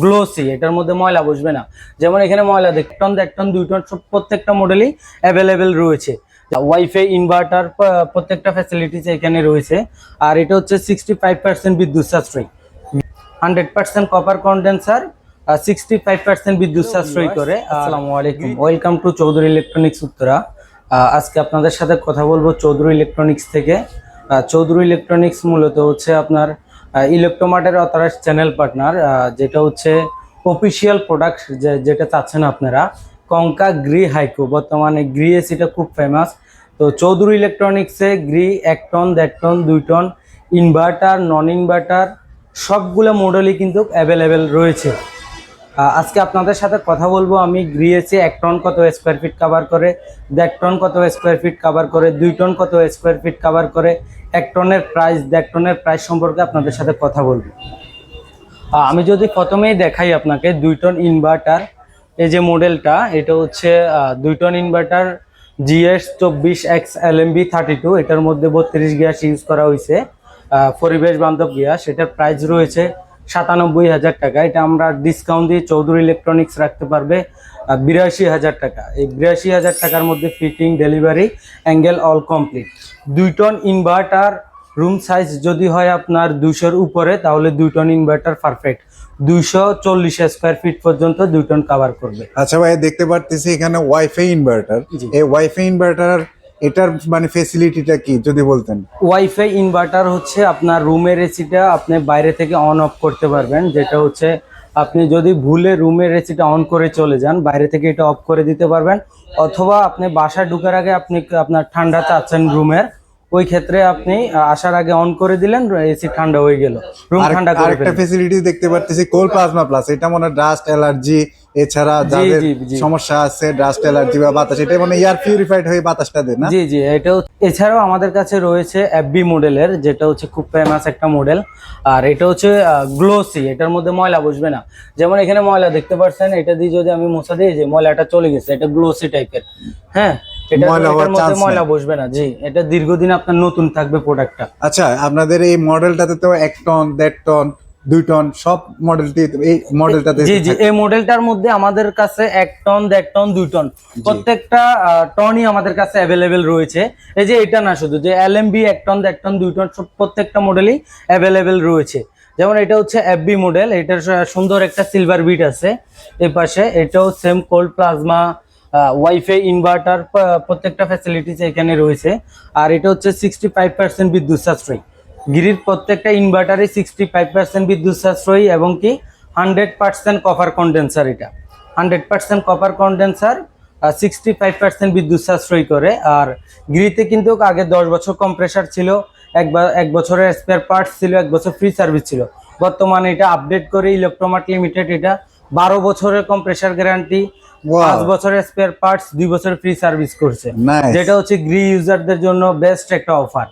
Glossy এটার মধ্যে ময়লা বসবে না। যেমন এখানে ময়লা দেখ টন এক টন দুই টন সব প্রত্যেকটা মডেলই অ্যাভেলেবেল রয়েছে। ওয়াইফাই ইনভার্টার প্রত্যেকটা ফ্যাসিলিটিস এখানে রয়েছে। আর এটা হচ্ছে সিক্সটি ফাইভ পার্সেন্ট বিদ্যুৎ সাশ্রয়ী। Hundred percent copper condenser sixty five percent বিদ্যুৎ সাশ্রয়ী করে। আসসালামু আলাইকুম। Welcome to Chowdhury electronics Uttara আজকে আপনাদের সাথে কথা বলব চৌধুরী ইলেকট্রনিক্স থেকে। চৌধুরী ইলেকট্রনিক্স মূলত হচ্ছে আপনার ইলেকট্রোমার্টের অথরাইজ চ্যানেল পার্টনার যেটা হচ্ছে অফিসিয়াল প্রোডাক্ট যেটা চাচ্ছেন আপনারা, কঙ্কা গ্রি হাইকো। বর্তমানে গ্রি এসিটা খুব ফেমাস তো চৌধুরী ইলেকট্রনিক্সে গ্রি এক টন দেড় টন দুই টন ইনভার্টার নন ইনভার্টার সবগুলো মডেলই কিন্তু অ্যাভেলেবেল রয়েছে। আজকে আপনাদের সাথে কথা বলব। আমি গ্রিয়েছি এক টন কত স্কোয়ার ফিট কাভার করে, দেড় টন কত স্কোয়ার ফিট কাভার করে, দুই টন কত স্কোয়ার ফিট কাভার করে, এক টনের প্রাইস দেড় টনের প্রাইস সম্পর্কে আপনাদের সাথে কথা বলব। আমি যদি প্রথমেই দেখাই আপনাকে দুই টন ইনভার্টার এই যে মডেলটা এটা হচ্ছে দুই টন ইনভার্টার জিএস চব্বিশ X L M B thirty two এটার মধ্যে বত্রিশ গ্যাস ইউজ করা হয়েছে। পরিবেশ বান্ধব গ্যাস এটার প্রাইস রয়েছে সাতানব্বই হাজার টাকা। এটা আমরা ডিসকাউন্ট দিয়ে চৌধুরী ইলেকট্রনিক্স রাখতে পারবে বিরাশি হাজার টাকা। এই বিরাশি হাজার টাকার মধ্যে fitting delivery angle all complete দুই টন ইনভার্টার রুম সাইজ যদি হয় আপনার দুইশোর উপরে তাহলে দুই টন ইনভার্টার পারফেক্ট দুইশো চল্লিশ স্কোয়ার ফিট পর্যন্ত দুই টন কাভার করবে। আচ্ছা ভাই দেখতে পারতেছি এখানে ওয়াইফাই ইনভার্টার এই ওয়াইফাই ইনভার্টার এটার মানে ফেসিলিটিটা কি যদি বলতেন? ওয়াইফাই ইনভার্টার হচ্ছে আপনার রুমের এসিটা আপনি বাইরে থেকে অন অফ করতে পারবেন যেটা হচ্ছে আপনি যদি ভুলে রুমের এসিটা অন করে চলে যান বাইরে থেকে এটা অফ করে দিতে পারবেন অথবা আপনি বাসায় ঢুকার আগে আপনি আপনার ঠান্ডা চাচ্ছেন রুমের ওই ক্ষেত্রে আপনি আসার আগে অন করে দিলেন এসি ঠান্ডা হয়ে গেল রুম ঠান্ডা করে আরেকটা ফেসিলিটি দেখতে পারতেছি কোল প্লাজমা প্লাস এটা মনে ডাস্ট অ্যালার্জি এছাড়া যাদের। সমস্যা আছে ডাস্ট অ্যালার্জি বা বাতাস এটা মানে এয়ার পিউরিফাইড হয়ে বাতাসটা দেয় না? জি জি এটাও এছাড়াও আমাদের কাছে রয়েছে এফবি মডেলের যেটা হচ্ছে খুব ফেমাস একটা মডেল আর এটা হচ্ছে গ্লোসি এটার মধ্যে ময়লা বসবে না। যেমন এখানে ময়লা দেখতে পাচ্ছেন এটা দিয়ে যদি আমি মোছা দিই যে ময়লাটা চলে গেছে এটা গ্লোসি টাইপের হ্যাঁ? ময়লা বসবে না জি। এটা দীর্ঘদিন আপনার নতুন থাকবে প্রোডাক্টটা আচ্ছা আপনাদের এই মডেলটাতে তো এক টন দেড় টন দুই টন সব মডেলটি এই মডেলটাতে জি জি এই মডেলটার মধ্যে আমাদের কাছে এক টন দেড় টন দুই টন প্রত্যেকটা টনই আমাদের কাছে অ্যাভেলেবেল রয়েছে। এই যে এটা না শুধু যে এল এক টন দেড় টন দুই টন সব প্রত্যেকটা মডেলই অ্যাভেলেবেল রয়েছে। যেমন এটা হচ্ছে এফবি মডেল এটার সুন্দর একটা সিলভার বিট আছে এই পাশে। এটাও same cold plasma wifi inverter প্রত্যেকটা ফ্যাসিলিটিস এখানে রয়েছে। আর এটা হচ্ছে সিক্সটি ফাইভ পার্সেন্ট বিদ্যুৎ সাশ্রয়ী। গিরির প্রত্যেকটা ইনভার্টারে সিক্সটি ফাইভ পার্সেন্ট বিদ্যুৎ সাশ্রয়ী এবং কি হান্ড্রেড পার্সেন্ট কপার কন্ডেন্সার এটা। Hundred percent copper condenser sixty five percent বিদ্যুৎ সাশ্রয়ী করে। আর গিরিতে কিন্তু আগে দশ বছর কম্প্রেসার ছিল এক এক বছরের স্পেয়ার পার্টস ছিল এক বছর ফ্রি সার্ভিস ছিল। বর্তমানে এটা আপডেট করে ইলেকট্রোমার্ট লিমিটেড এটা বারো বছরের কম্প্রেসার গ্যারান্টি. পাঁচ বছরের স্পেয়ার পার্টস দুই বছরের ফ্রি সার্ভিস করছে। যেটা হচ্ছে গ্রি ইউজারদের জন্য বেস্ট একটা অফার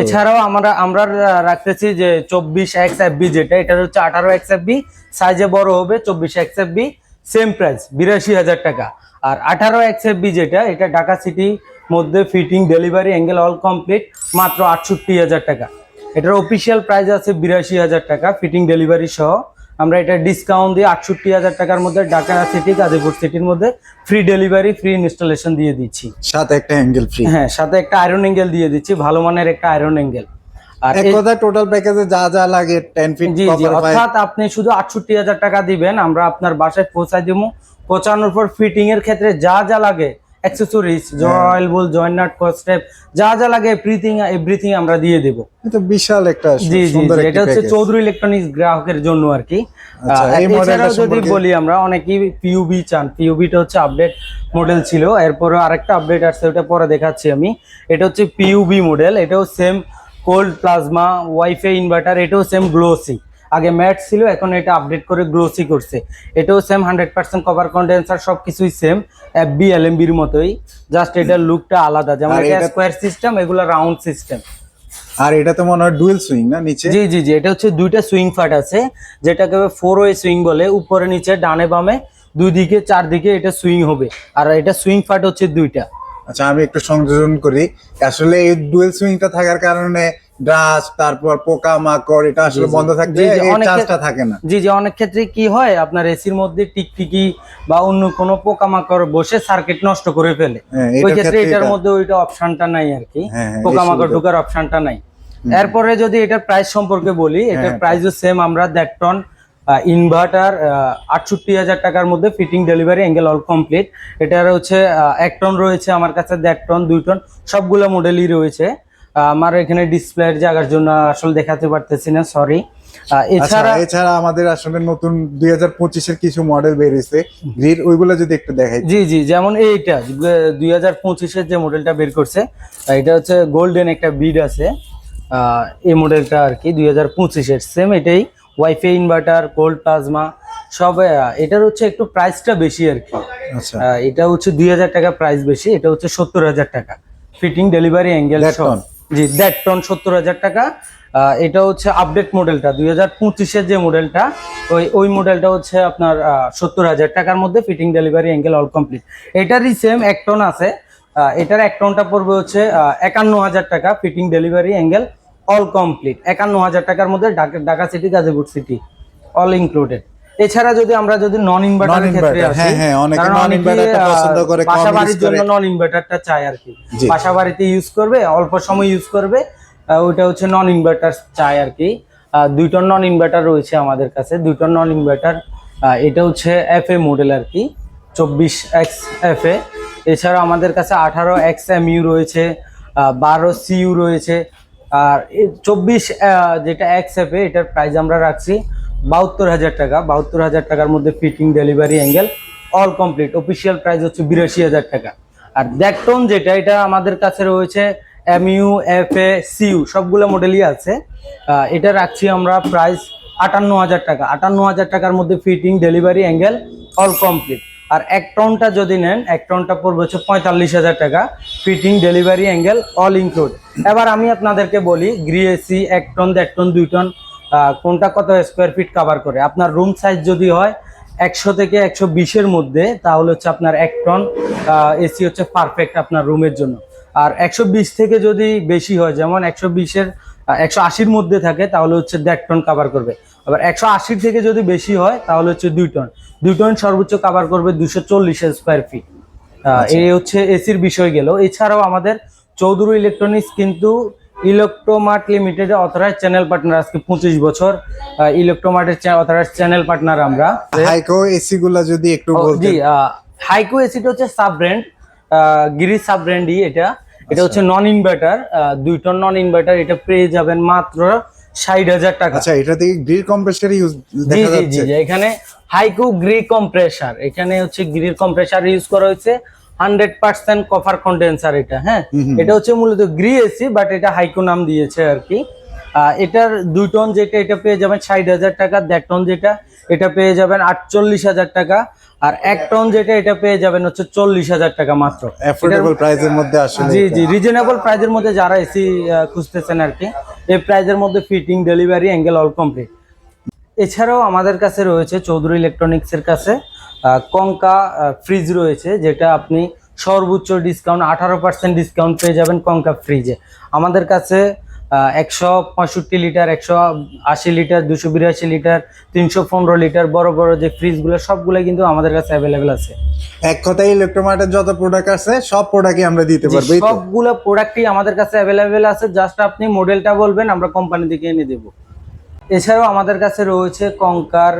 এছাড়াও আমরা আমরা রাখতেছি যে চব্বিশ এক্স এফ বি যেটা এটা হচ্ছে আঠারো এক্স এফ বি সাইজে বড় হবে চব্বিশ X F B same price বিরাশি হাজার টাকা। আর আঠারো এক্স এফ বি যেটা, এটা ঢাকা সিটি মধ্যে fitting delivery angle all complete মাত্র আটষট্টি হাজার টাকা। এটার অফিসিয়াল প্রাইস আছে বিরাশি হাজার টাকা ফিটিং ডেলিভারি সহ। আমরা এটা ডিসকাউন্ট দিয়ে আটষট্টি হাজার টাকার মধ্যে ঢাকা সিটি গাজীপুর সিটির মধ্যে ফ্রি ডেলিভারি ফ্রি ইনস্টলেশন দিয়ে দিচ্ছি। সাথে একটা অ্যাঙ্গেল ফ্রি হ্যাঁ সাথে একটা আয়রন অ্যাঙ্গেল দিয়ে দিচ্ছি ভালো মানের একটা আয়রন অ্যাঙ্গেল আর এক কথা টোটাল প্যাকেজে যা যা লাগে ফিট অর্থাৎ আপনি শুধু আটষট্টি হাজার টাকা দিবেন আমরা আপনার বাসায় পৌঁছায় দিব। পৌঁছানোর পর ফিটিং এর ক্ষেত্রে যা যা লাগে অ্যাক্সেসরিজ জয়েল বল জয়েন্ট নাট কস্টেপ যা যা লাগে এভরিথিং এভরিথিং আমরা দিয়ে দেব। এটা বিশাল একটা জি জি এটা হচ্ছে চৌধুরী ইলেকট্রনিক্স গ্রাহকের জন্য আর কি। আচ্ছা, এই এছাড়াও মডেলটা যদি বলি আমরা অনেকেই পিউবি চান। পিউবিটা হচ্ছে আপডেট মডেল ছিল। এরপরে আরেকটা আপডেট আসছে ওটা পরে দেখাচ্ছি আমি। এটা হচ্ছে পিউবি মডেল এটাও same cold plasma wifi inverter এটাও সেম গ্লোসি আগে ম্যাট ছিল এখন এটা আপডেট করে গ্লোসি করছে। এটাও same hundred percent cover condenser সব কিছুই সেম এফ বি এল এমবির মতোই। জাস্ট এটার লুকটা আলাদা যেমন এটা স্কোয়ার সিস্টেম এগুলো রাউন্ড সিস্টেম আর এটা তো মনে হয় ডুয়েল সুইং না নিচে? জি জি জি এটা হচ্ছে দুইটা সুইং ফাট আছে যেটাকে ফোর ওয়ে সুইং বলে উপরে নিচে ডানে বামে দুই দিকে চারদিকে এটা সুইং হবে। আর এটা সুইং ফাট হচ্ছে দুইটা। আচ্ছা আমি একটু সংযোজন করি। আসলে এই ডুয়েল সুইংটা থাকার কারণে ডাস্ট তারপর পোকা মাকড় এটা আসলে। বন্ধ অনেকে- চার্জটা থাকে না। জি জি অনেক ক্ষেত্রে কি হয় আপনার এসির মধ্যে টিকটিকি বা অন্য কোনো পোকামাকড় বসে সার্কিট নষ্ট করে ফেলে। হ্যাঁ, ওই ক্ষেত্রে এটার মধ্যে ওইটা অপশনটা নাই আর কি। হ্যাঁ, হ্যাঁ, এই পোকামাকড় সুবিধা। ঢোকার অপশনটা নাই। এরপরে যদি এটার প্রাইস সম্পর্কে বলি এটার প্রাইসও সেম আমরা দেখটন ইনভার্টার আটষট্টি হাজার টাকার মধ্যে fitting delivery angle all complete এটার হচ্ছে এক টন রয়েছে আমার কাছে দেড় টন দুই টন সবগুলো মডেলই রয়েছে। আমার এখানে ডিসপ্লের জায়গার জন্য আসলে দেখাতে পারতেছি না সরি আচ্ছা এছাড়া এছাড়া আমাদের আসলে নতুন দুই হাজার পঁচিশের কিছু মডেল বেরিয়েছে। গ্রিড ওইগুলো যদি একটু দেখাই। জি জি যেমন এইটা দুই হাজার পঁচিশের যে মডেলটা বের করছে এটা হচ্ছে গোল্ডেন একটা বিড আছে। এই মডেলটা আর কি দুই হাজার পঁচিশের সেম এটাই। ওয়াইফাই ইনভার্টার কোল্ড প্লাজমা সব এটার হচ্ছে একটু প্রাইসটা বেশি আর কি। আচ্ছা। এটা হচ্ছে দুই হাজার টাকা প্রাইস বেশি এটা হচ্ছে সত্তর হাজার টাকা। Fitting delivery angle ton. জি দেড় টন সত্তর হাজার টাকা। এটা হচ্ছে আপডেট মডেলটা দুই হাজার পঁচিশের যে মডেলটা ওই ওই মডেলটা হচ্ছে আপনার সত্তর হাজার টাকার মধ্যে fitting delivery angle all complete এটারই সেম এক টন আছে। এটার এক টনটা পড়বে হচ্ছে একান্ন হাজার টাকা fitting delivery angle all complete একান্ন হাজার টাকার মধ্যে Dhaka Dhaka city Gazipur city all included এছাড়া যদি আমরা যদি নন ইনভার্টারের ক্ষেত্রে আসি হ্যাঁ, হ্যাঁ, অনেকে কারণ অনেকে, পছন্দ করে, কম বাড়ির জন্য নন ইনভার্টারটা চায় আর কি। জি। বাসা বাড়িতে ইউজ করবে অল্প সময় ইউজ করবে ওইটা হচ্ছে নন ইনভার্টার চায় আর কি। আহ, দুই নন ইনভার্টার রয়েছে আমাদের কাছে দুই টন নন ইনভার্টার এটা হচ্ছে এফ এ মডেল আর কি চব্বিশ এক্স এফ এ এছাড়া আমাদের কাছে আঠারো এক্স এম ইউ রয়েছে বারো সিইউ রয়েছে আর চব্বিশ যেটা এক্স এফ এ এটার প্রাইস আমরা রাখছি বাহাত্তর হাজার টাকা, বাহাত্তর হাজার টাকার মধ্যে fitting delivery angle all complete official price হচ্ছে বিরাশি হাজার টাকা। আর দেখটন যেটা, এটা আমাদের কাছে রয়েছে এমইউ এফ এ সিইউ সবগুলো মডেলই আছে। এটা রাখছি আমরা প্রাইস আটান্ন হাজার টাকা। আটান্ন হাজার টাকার মধ্যে fitting delivery angle all complete আর এক টনটা যদি নেন এক টনটা পড়বে হচ্ছে পঁয়তাল্লিশ হাজার টাকা। Fitting delivery angle all include এবার আমি আপনাদেরকে বলি গ্রি এসি এক টন দেড় টন দুই টন কোনটা কত স্কোয়ার ফিট কাভার করে? আপনার রুম সাইজ যদি হয় একশো থেকে একশো বিশের মধ্যে তাহলে হচ্ছে আপনার এক টন এসি হচ্ছে পারফেক্ট আপনার রুমের জন্য। আর একশো বিশ থেকে যদি বেশি হয় যেমন একশো বিশের একশো আশির মধ্যে থাকে তাহলে হচ্ছে দেড় টন কাভার করবে। আবার একশো আশির থেকে যদি বেশি হয় তাহলে হচ্ছে দুই টন দুই টন সর্বোচ্চ কাভার করবে দুশো চল্লিশ স্কোয়ার ফিট এই হচ্ছে এসির বিষয় গেল। এছাড়াও আমাদের চৌধুরী ইলেকট্রনিক্স কিন্তু Electromart limited authorize channel partner আজকে পঁচিশ বছর। ইলেকট্রোমার্টের অথরাইজ চ্যানেল পার্টনার আমরা। হাইকো এসি গুলা যদি একটু জি হাইকো এসিটা হচ্ছে সাব ব্র্যান্ড গিরি সাব ব্র্যান্ডই এটা এটা হচ্ছে নন ইনভার্টার দুই টন নন ইনভার্টার এটা পেয়ে যাবেন মাত্র ষাট হাজার টাকা। আচ্ছা এটা থেকে গ্রিল কম্প্রেসার ইউজ জি দেখা জি জি এখানে হাইকো গ্রি কম্প্রেসার এখানে হচ্ছে গ্রির কম্প্রেসার ইউজ করা হয়েছে। হান্ড্রেড পার্সেন্ট কভার কন্ডেন্সার এটা হ্যাঁ? এটা হচ্ছে মূলত গ্রি এসি বাট এটা হাইকো নাম দিয়েছে আর কি। এটার দুই টন যেটা এটা পেয়ে যাবেন ষাট হাজার টাকা দেড় টন যেটা এটা পেয়ে যাবেন আটচল্লিশ হাজার টাকা আর এক টন যেটা এটা পেয়ে যাবেন হচ্ছে চল্লিশ হাজার টাকা মাত্র। অ্যাফোর্ডেবল প্রাইসের মধ্যে আসলে জি জি রিজনেবল প্রাইজের মধ্যে যারা এসি খুঁজতেছেন আর কি এই প্রাইজের মধ্যে fitting delivery angle all complete এছাড়াও আমাদের কাছে রয়েছে চৌধুরী ইলেকট্রনিক্সের কাছে। কঙ্কা ফ্রিজ রয়েছে যেটা আপনি সর্বোচ্চ ডিসকাউন্ট আঠারো পার্সেন্ট ডিসকাউন্ট পেয়ে যাবেন কঙ্কা ফ্রিজে আমাদের কাছে একশো পঁয়ষট্টি লিটার একশো আশি লিটার দুশো বিরাশি লিটার তিনশো পনেরো লিটার বড় বড় যে ফ্রিজগুলো সবগুলো কিন্তু আমাদের কাছে অ্যাভেলেবেল আছে। এক কথায় ইলেকট্রোমার্টের যত প্রোডাক্ট আছে সব প্রোডাক্টই আমরা দিতে পারব সবগুলো প্রোডাক্টই আমাদের কাছে অ্যাভেলেবেল আছে জাস্ট আপনি মডেলটা বলবেন আমরা কোম্পানি থেকে এনে দেবো। এছাড়াও আমাদের কাছে রয়েছে কঙ্কার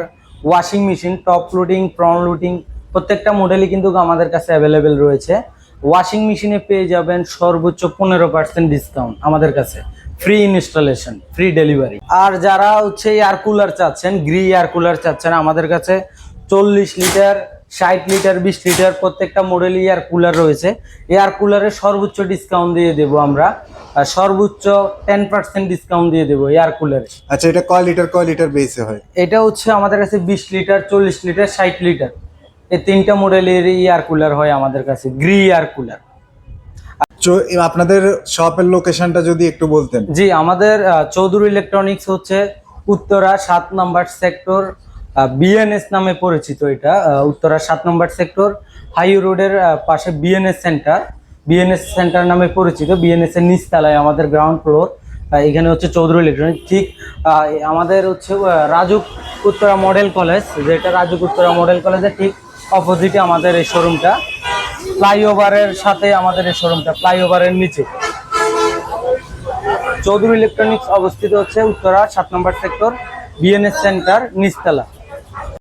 washing machine, top loading front loading, প্রত্যেকটা মডেলই কিন্তু আমাদের কাছে অ্যাভেলেবেল রয়েছে। ওয়াশিং মেশিনে পেয়ে যাবেন সর্বোচ্চ পনেরো পার্সেন্ট ডিসকাউন্ট আমাদের কাছে। ফ্রি ইনস্টলেশন ফ্রি ডেলিভারি আর যারা হচ্ছে এয়ার কুলার চাচ্ছেন গ্রি এয়ার কুলার চাচ্ছেন, আমাদের কাছে চল্লিশ লিটার ষাট লিটার বিশ লিটার প্রত্যেকটা মডেল এয়ার কুলার রয়েছে। এয়ার কুলারে সর্বোচ্চ ডিসকাউন্ট দিয়ে দেবো আমরা। সর্বোচ্চ টেন পার্সেন্ট ডিসকাউন্ট দিয়ে দেবো এয়ার কুলারে আচ্ছা এটা কয় লিটার কয় লিটার বেসে হয়? এটা হচ্ছে আমাদের কাছে বিশ লিটার চল্লিশ লিটার ষাট লিটার। এই তিনটা মডেলের এয়ার কুলার হয় আমাদের কাছে গ্রি এয়ার কুলার আপনাদের শপের লোকেশনটা যদি একটু বলতেন। জি আমাদের চৌধুরী ইলেকট্রনিক্স হচ্ছে উত্তরা সাত নম্বর সেক্টর বিএনএস নামে পরিচিত এটা উত্তরা সাত নম্বর সেক্টর হাই রোডের পাশে বিএনএস সেন্টার বিএনএস সেন্টার নামে পরিচিত বিএনএস এর নিচতলায় আমাদের গ্রাউন্ড ফ্লোর এখানে হচ্ছে চৌধুরী ইলেকট্রনিক ঠিক আমাদের হচ্ছে রাজুক উত্তরা মডেল কলেজ যেটা রাজুক উত্তরা মডেল কলেজের ঠিক অপোজিটে আমাদের এই শোরুমটা ফ্লাইওভারের সাথে আমাদের এই শোরুমটা ফ্লাইওভারের নিচে। চৌধুরী ইলেকট্রনিক্স অবস্থিত হচ্ছে উত্তরা সাত নম্বর সেক্টর বিএনএস সেন্টার নিচতলা।